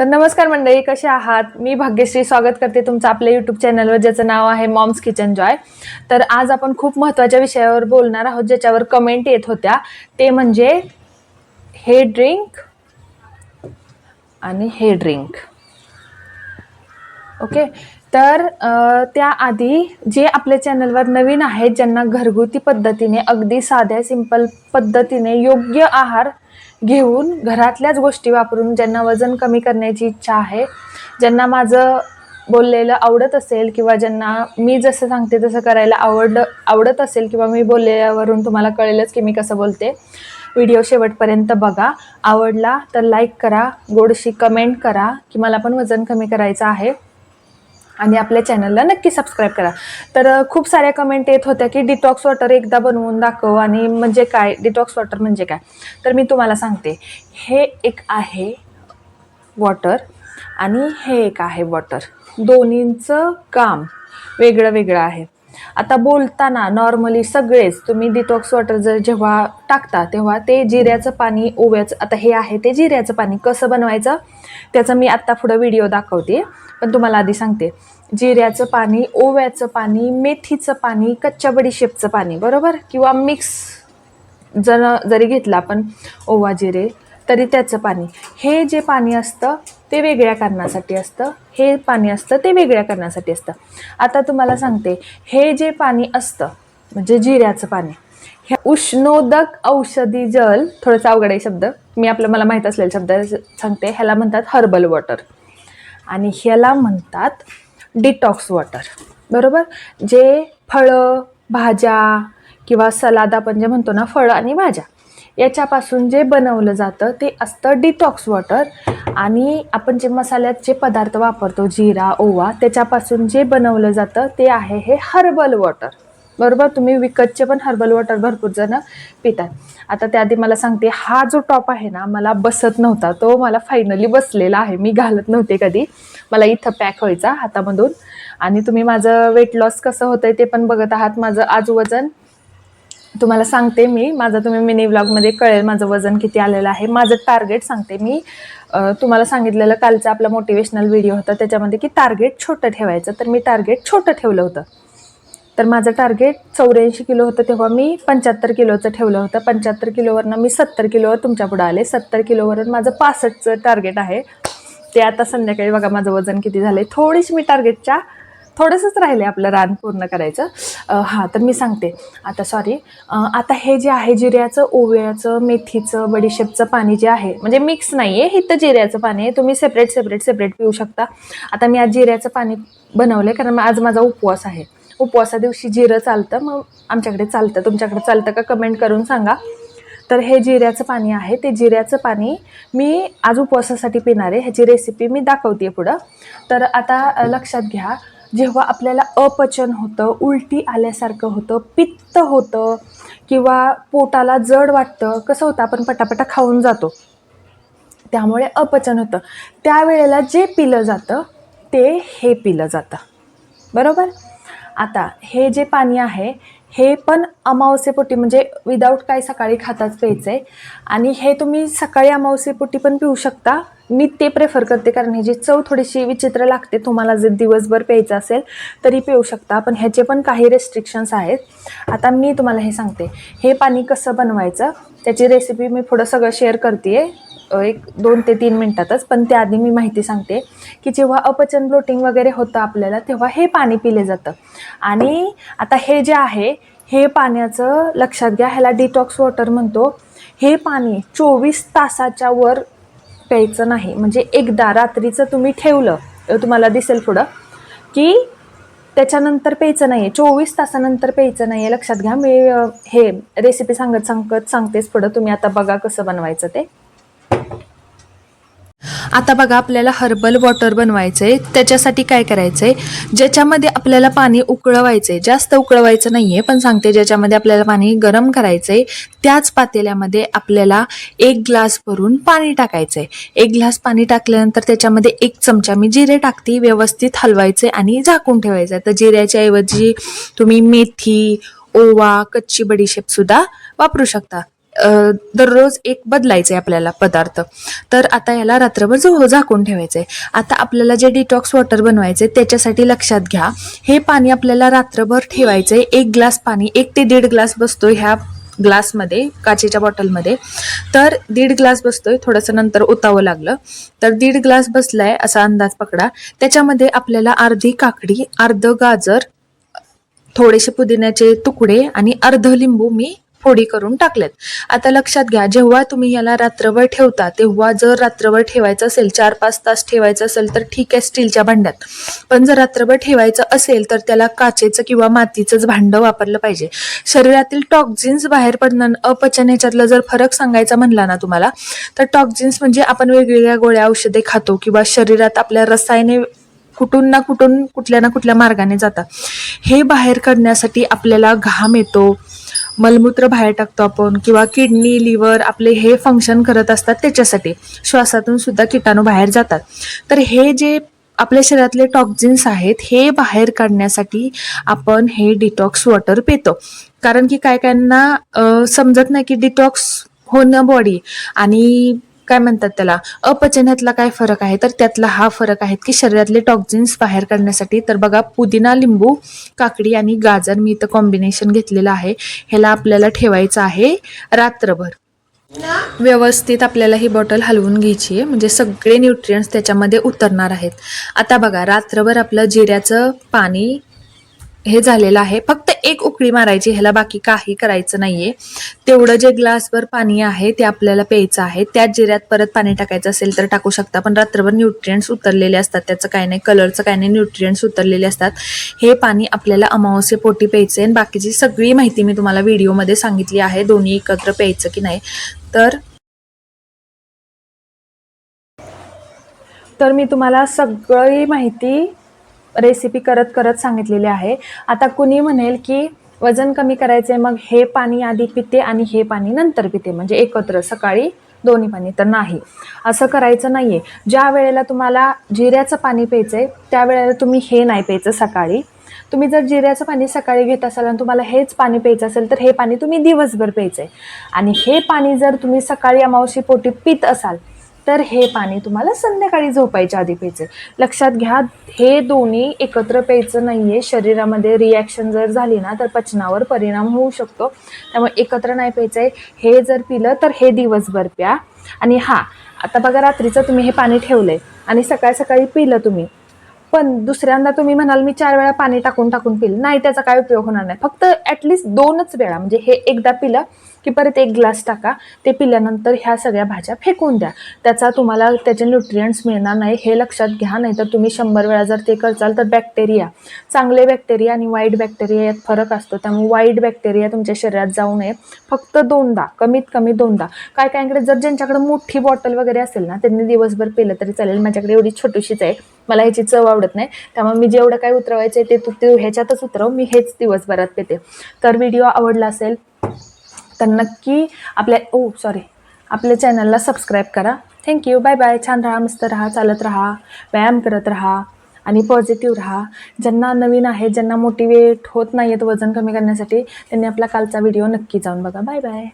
तर नमस्कार मंडळी कसे आहात? मी भाग्यश्री स्वागत करते तुमचं आपल्या यूट्यूब चॅनलवर ज्याचं नाव आहे मॉम्स किचन जॉय तर आज आपण खूप महत्त्वाच्या विषयावर बोलणार आहोत ज्याच्यावर कमेंट येत होत्या. ते म्हणजे हे ड्रिंक आणि हे ड्रिंक ओके तर त्याआधी जे आपल्या चॅनलवर नवीन आहेत ज्यांना घरगुती पद्धतीने अगदी साध्या सिंपल पद्धतीने योग्य आहार घेऊन घरातल्याच गोष्टी वापरून ज्यांना वजन कमी करण्याची इच्छा आहे ज्यांना माझं बोललेलं आवडत असेल किंवा ज्यांना मी जसं सांगते तसं करायला आवडलं आवडत असेल किंवा मी बोललेल्यावरून तुम्हाला कळेलच की मी कसं बोलते. व्हिडिओ शेवटपर्यंत बघा. आवडला तर लाईक करा गोडशी कमेंट करा की मला पण वजन कमी करायचं आहे. आणि आपल्या चॅनलला नक्की सबस्क्राईब करा. तर खूप साऱ्या कमेंट येत होत्या की डिटॉक्स वॉटर एकदा बनवून दाखव आणि म्हणजे काय? डिटॉक्स वॉटर म्हणजे काय? तर मी तुम्हाला सांगते. हे एक आहे वॉटर आणि हे एक आहे वॉटर दोन्हींचं काम वेगळं वेगळं आहे. आता बोलताना नॉर्मली सगळेच तुम्ही डिटॉक्स वॉटर जर जेव्हा टाकता तेव्हा ते जिऱ्याचं पाणी ओव्याचं आता हे आहे ते जिऱ्याचं पाणी कसं बनवायचं? त्याचं मी आत्ता पुढं व्हिडिओ दाखवते. पण तुम्हाला आधी सांगते. जिऱ्याचं पाणी ओव्याचं पाणी मेथीचं पाणी कच्च्या बडीशेपचं पाणी बरोबर? किंवा मिक्स जर जरी घेतला आपण ओवा जिरे तरी त्याचं पाणी. हे जे पाणी असतं ते वेगळ्या कारणासाठी असतं. हे पाणी असतं ते वेगळ्या कारणासाठी असतं. आता तुम्हाला सांगते हे जे पाणी असतं म्हणजे जिऱ्याचं पाणी हे उष्णोदक औषधी जल थोडंसं अवघड आहे शब्द मी आपलं मला माहीत असलेले शब्द सांगते ह्याला म्हणतात हर्बल वॉटर. आणि ह्याला म्हणतात डिटॉक्स वॉटर. बरोबर? जे फळं भाज्या किंवा सलाद आपण जे म्हणतो ना फळं आणि भाज्या याच्यापासून जे बनवलं जातं ते असतं डिटॉक्स वॉटर आणि आपण जे मसाल्यात जे पदार्थ वापरतो जिरा ओवा त्याच्यापासून जे बनवलं जातं ते आहे हे हर्बल वॉटर बरोबर? तुम्ही विकतचे पण हर्बल वॉटर भरपूर जण पितात. आता त्याआधी मला सांगते हा जो टॉप आहे ना मला बसत नव्हता. तो मला फायनली बसलेला आहे. मी घालत नव्हते कधी. मला इथं पॅक व्हायचा हातामधून. आणि तुम्ही माझं वेट लॉस कसं होतं ते पण बघत आहात. माझं आज वजन तुम्हाला सांगते मी. माझं तुम्ही मिनी ब्लॉगमध्ये कळेल माझं वजन किती आलेलं आहे. माझं टार्गेट सांगते मी. तुम्हाला सांगितलेलं कालचा आपला मोटिवेशनल व्हिडिओ होता. त्याच्यामध्ये की टार्गेट छोटं ठेवायचं. तर मी टार्गेट छोटं ठेवलं होतं. तर माझं टार्गेट चौऱ्याऐंशी किलो होतं तेव्हा मी पंच्याहत्तर किलोचं ठेवलं होतं. पंच्याहत्तर किलोवरनं मी सत्तर किलोवर तुमच्या पुढं आले. सत्तर किलोवरून माझं पासष्टचं टार्गेट आहे. ते आता संध्याकाळी बघा माझं वजन किती झालं आहे थोडीशी मी टार्गेटच्या थोडंसंच राहिले आपलं रान पूर्ण करायचं. हां तर मी सांगते. आता सॉरी आता हे जे आहे जिऱ्याचं ओव्याचं मेथीचं बडीशेपचं पाणी जे आहे म्हणजे मिक्स नाही आहे इथं जिऱ्याचं पाणी आहे. तुम्ही सेपरेट सेपरेट सेपरेट पिऊ शकता. आता मी आज जिऱ्याचं पाणी बनवलं आहे कारण आज माझा उपवास आहे. उपवासा दिवशी जिरं चालतं मग आमच्याकडे चालतं. तुमच्याकडे चालतं का कमेंट करून सांगा. तर हे जिऱ्याचं पाणी आहे. ते जिऱ्याचं पाणी मी आज उपवासासाठी पिणार आहे. ह्याची रेसिपी मी दाखवते पुढं. तर आता लक्षात घ्या. जेव्हा आपल्याला अपचन होतं उलटी आल्यासारखं होतं पित्त होतं किंवा पोटाला जड वाटतं कसं होतं आपण पटापटा खाऊन जातो. त्यामुळे अपचन होतं. त्यावेळेला जे पिलं जातं ते हे पिलं जातं. बरोबर? आता हे जे पाणी आहे हे पण अमावस्येपोटी म्हणजे विदाऊट काय सकाळी खाताच प्यायचं आहे आणि हे तुम्ही सकाळी अमावस्येपोटी पण पिऊ शकता. मी ते प्रेफर करते कारण ह्याची चव थोडीशी विचित्र लागते तुम्हाला जर दिवसभर प्यायचं असेल तरी पिऊ शकता. पण ह्याचे पण काही रेस्ट्रिक्शन्स आहेत. आता मी तुम्हाला हे सांगते. हे पाणी कसं बनवायचं त्याची रेसिपी मी पुढं सगळं शेअर करते एक दोन ते तीन मिनटातच. पण त्याआधी मी माहिती सांगते की जेव्हा अपचन ब्लोटिंग वगैरे होतं आपल्याला तेव्हा हे पाणी पिले जातं. आणि आता हे जे आहे हे पाण्याचं लक्षात घ्या. ह्याला डिटॉक्स वॉटर म्हणतो. हे पाणी चोवीस तासाच्या वर प्यायचं नाही. म्हणजे एकदा रात्रीचं तुम्ही ठेवलं तुम्हाला दिसेल पुढं की त्याच्यानंतर प्यायचं नाही आहे चोवीस तासानंतर प्यायचं नाही आहे लक्षात घ्या मी हे रेसिपी सांगत सांगत सांगतेच पुढं. तुम्ही आता बघा कसं बनवायचं ते. आता बघा आपल्याला हर्बल वॉटर बनवायचं आहे त्याच्यासाठी काय करायचं आहे ज्याच्यामध्ये आपल्याला पाणी उकळवायचं आहे जास्त उकळवायचं नाही आहे पण सांगते ज्याच्यामध्ये आपल्याला पाणी गरम करायचं आहे त्याच पातेल्यामध्ये आपल्याला एक ग्लास भरून पाणी टाकायचं आहे एक ग्लास पाणी टाकल्यानंतर त्याच्यामध्ये एक चमचा मी जिरे टाकते व्यवस्थित हलवायचे आणि झाकून ठेवायचं. तर जिऱ्याच्या ऐवजी तुम्ही मेथी ओवा कच्ची बडीशेप सुद्धा वापरू शकता. दररोज एक बदलायचं आहे आपल्याला पदार्थ. तर आता याला रात्रभर जो झाकून ठेवायचं आहे आता आपल्याला जे डिटॉक्स वॉटर बनवायचे त्याच्यासाठी लक्षात घ्या. हे पाणी आपल्याला रात्रभर ठेवायचं आहे एक ग्लास पाणी एक ते दीड ग्लास बसतो ह्या ग्लासमध्ये काचेच्या बॉटलमध्ये. तर दीड ग्लास बसतोय थोडंसं नंतर उतावं लागलं. तर दीड ग्लास बसलाय असा अंदाज पकडा. त्याच्यामध्ये आपल्याला अर्धी काकडी अर्ध गाजर थोडेसे पुदिन्याचे तुकडे आणि अर्ध लिंबू मी फोडी करून टाकलेत. आता लक्षात घ्या जेव्हा तुम्ही याला रात्रभर ठेवता तेव्हा जर रात्रभर ठेवायचं असेल चार पाच तास ठेवायचं असेल तर ठीक आहे स्टीलच्या भांड्यात. पण जर रात्रभर ठेवायचं असेल तर त्याला काचेचं किंवा मातीचंच भांडं वापरलं पाहिजे. शरीरातील टॉक्झिन्स बाहेर पडणं अपचन ह्याच्यातला जर फरक सांगायचा म्हणला ना तुम्हाला तर टॉक्झिन्स म्हणजे आपण वेगवेगळ्या गोळ्या औषधे खातो किंवा शरीरात आपल्या रसायने कुठून ना कुठून कुठल्या ना कुठल्या मार्गाने जातात. हे बाहेर काढण्यासाठी आपल्याला घाम येतो मलमूत्र बाहेर टाकतो आपण किंवा किडनी लिव्हर आपले हे फंक्शन करत असतात त्याच्यासाठी. श्वासातून सुद्धा किटाणू बाहेर जातात. तर हे जे आपल्या शरीरातले टॉक्झिन्स आहेत हे बाहेर काढण्यासाठी आपण हे डिटॉक्स वॉटर पितो. कारण की काय कायांना समजत नाही की डिटॉक्स होणं बॉडी आणि काय म्हणतात त्याला? अपचनातला काय फरक आहे? तर त्यातला हा फरक आहे की शरीरातले टॉक्झिन्स बाहेर काढण्यासाठी तर बघा पुदिना लिंबू काकडी आणि गाजर मी इथं कॉम्बिनेशन घेतलेलं आहे. ह्याला आपल्याला ठेवायचं आहे रात्रभर. व्यवस्थित आपल्याला ही बॉटल हलवून घ्यायची आहे. म्हणजे सगळे न्यूट्रियंट्स त्याच्यामध्ये उतरणार आहेत. आता बघा रात्रभर आपलं जिऱ्याचं पाणी हे झालेलं आहे. फक्त एक उकळी मारायची ह्याला बाकी काही करायचं नाहीये. तेवढं जे ग्लासभर पाणी आहे ते आपल्याला प्यायचं आहे. त्याच जिऱ्यात परत पाणी टाकायचं असेल तर टाकू शकता पण रात्रभर न्यूट्रियंट्स उतरलेले असतात. त्याचं काय नाही कलरचं काय नाही न्यूट्रियंट्स उतरलेले असतात. हे पाणी आपल्याला अमावस्ये पोटी प्यायचं आहे आणि बाकीची सगळी माहिती मी तुम्हाला व्हिडिओमध्ये सांगितली आहे. दोन्ही एकत्र प्यायचं की नाही. तर तर मी तुम्हाला सगळी माहिती रेसिपी करत करत सांगितलेली आहे. आता कुणी म्हणेल की वजन कमी करायचे मग हे पाणी आधी पिते आणि हे पाणी नंतर पिते. म्हणजे एकत्र सकाळी दोन्ही पाणी तर नाही. असं करायचं नाहीये. ज्या वेळेला तुम्हाला जिऱ्याचं पाणी प्यायचंय त्यावेळेला तुम्ही हे नाही प्यायचं सकाळी. तुम्ही जर जिऱ्याचं पाणी सकाळी घेत असाल आणि तुम्हाला हेच पाणी प्यायचं असेल तर हे पाणी तुम्ही दिवसभर प्यायचंय. आणि हे पाणी जर तुम्ही सकाळी अमावशी पोटी पित असाल तर हे पाणी तुम्हाला संध्याकाळी झोपायच्या आधी प्यायचं लक्षात घ्या हे दोन्ही एकत्र प्यायचं नाही आहे शरीरामध्ये रिॲक्शन जर झाली ना तर पचनावर परिणाम होऊ शकतो. त्यामुळे एकत्र नाही प्यायचं आहे हे जर पिलं तर हे दिवसभर प्या. आणि हा आता बघा रात्रीचं तुम्ही हे पाणी ठेवलं आहे आणि सकाळी सकाळी पिलं तुम्ही पण दुसऱ्यांदा तुम्ही म्हणाल मी चार वेळा पाणी टाकून टाकून पिल. नाही त्याचा काय उपयोग होणार नाही. फक्त ॲटलिस्ट दोनच वेळा म्हणजे हे एकदा पिलं की परत एक ग्लास टाका. ते पिल्यानंतर ह्या सगळ्या भाज्या फेकून द्या. त्याचा तुम्हाला त्याचे न्यूट्रियंट्स मिळणार नाही हे लक्षात घ्या. नाही तर तुम्ही शंभर वेळा जर ते करचाल तर बॅक्टेरिया चांगले बॅक्टेरिया आणि वाईट बॅक्टेरिया यात फरक असतो. त्यामुळे वाईट बॅक्टेरिया तुमच्या शरीरात जाऊ नये. फक्त दोनदा कमीत कमी दोनदा. काय कायांकडे जर ज्यांच्याकडे मोठी बॉटल वगैरे असेल ना त्यांनी दिवसभर पिलं तरी चालेल. माझ्याकडे एवढी छोटीशीच आहे. मला ह्याची चव आवडत नाही. त्यामुळे मी जेवढं काय उतरवायचं ते तू ते ह्याच्यातच उतरव मी हेच दिवसभरात पेते. तर व्हिडिओ आवडला असेल तर नक्की आपल्या ओ सॉरी आपल्या चॅनलला सबस्क्राईब करा. थँक्यू बाय बाय छान राहा मस्त राहा चालत राहा व्यायाम करत राहा आणि पॉझिटिव्ह राहा. ज्यांना नवीन आहे ज्यांना मोटिवेट होत नाही आहेत वजन कमी करण्यासाठी त्यांनी आपला कालचा व्हिडिओ नक्की जाऊन बघा. Bye bye